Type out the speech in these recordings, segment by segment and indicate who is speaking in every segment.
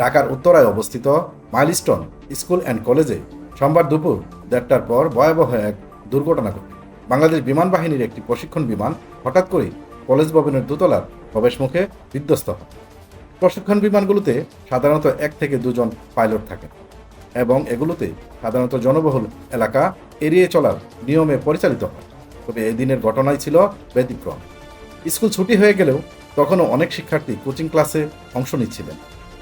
Speaker 1: ঢাকার উত্তরায় অবস্থিত মাইলস্টোন স্কুল অ্যান্ড কলেজে সোমবার দুপুর দেড়টার পর ভয়াবহ এক দুর্ঘটনা ঘটে। বাংলাদেশ বিমান বাহিনীর একটি প্রশিক্ষণ বিমান হঠাৎ করে কলেজ ভবনের দোতলার প্রবেশমুখে বিধ্বস্ত হয়। প্রশিক্ষণ বিমানগুলোতে সাধারণত এক থেকে দুজন পাইলট থাকে এবং এগুলোতে সাধারণত জনবহুল এলাকা এড়িয়ে চলার নিয়মে পরিচালিত হয়। তবে এই দিনের ঘটনাই ছিল ব্যতিক্রম। স্কুল ছুটি হয়ে গেলেও তখনও অনেক শিক্ষার্থী কোচিং ক্লাসে অংশ নিচ্ছিলেন।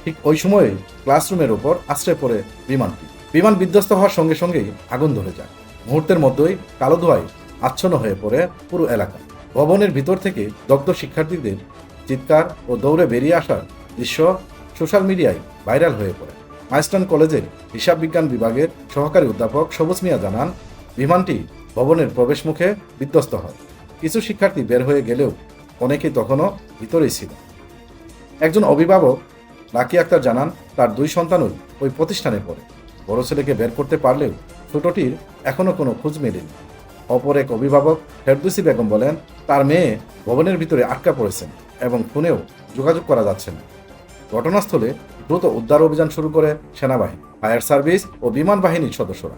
Speaker 1: ঠিক ওই সময়ে ক্লাসরুমের ওপর আশ্রয় পড়ে বিমানটি। বিমান বিধ্বস্ত হওয়ার সঙ্গে সঙ্গেই আগুন ধরে যায়। মুহূর্তের মধ্যেই কালো ধোঁয়ায় আচ্ছন্ন হয়ে পড়ে পুরো এলাকা ভবনের ভিতর থেকে দগ্ধ শিক্ষার্থীদের চিৎকার ও দৌড়ে বেরিয়ে আসার দৃশ্য সোশ্যাল মিডিয়ায় ভাইরাল হয়ে পড়ে। মাইস্টন কলেজের হিসাব বিজ্ঞান বিভাগের সহকারী অধ্যাপক সবুজ মিয়া জানান, বিমানটি ভবনের প্রবেশ মুখে বিধ্বস্ত হয়। কিছু শিক্ষার্থী বের হয়ে গেলেও অনেকেই তখনও ভিতরেই ছিল। একজন অভিভাবক লাকি আক্তার জানান তার দুই সন্তানই ওই প্রতিষ্ঠানে পড়ে। বড় ছেলেকে বের করতে পারলেও ছোটটির এখনও কোনো খোঁজ মেলেনি। অপর এক অভিভাবক ফেরদুসি বেগম বলেন, তার মেয়ে ভবনের ভিতরে আটকা পড়েছেন এবং ফোনেও যোগাযোগ করা যাচ্ছে না। ঘটনাস্থলে দ্রুত উদ্ধার অভিযান শুরু করে সেনাবাহিনী, ফায়ার সার্ভিস ও বিমান বাহিনীর সদস্যরা।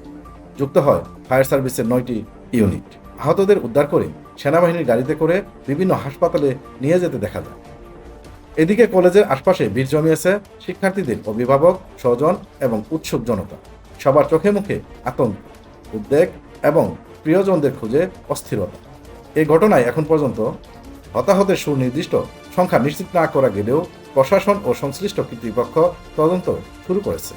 Speaker 1: যুক্ত হয় ফায়ার সার্ভিসের নয়টি ইউনিট। আহতদের উদ্ধার করে সেনাবাহিনীর গাড়িতে করে বিভিন্ন হাসপাতালে নিয়ে যেতে দেখা যায়। এদিকে কলেজের আশপাশে ভিড় জমিয়েছে শিক্ষার্থীদের অভিভাবক, স্বজন এবং উৎসুক জনতা সবার চোখে মুখে আতঙ্ক, উদ্বেগ এবং প্রিয়জনদের খুঁজে অস্থিরতা। এই ঘটনায় এখন পর্যন্ত হতাহতের সুনির্দিষ্ট সংখ্যা নিশ্চিত না করা গেলেও প্রশাসন ও সংশ্লিষ্ট কর্তৃপক্ষ তদন্ত শুরু করেছে।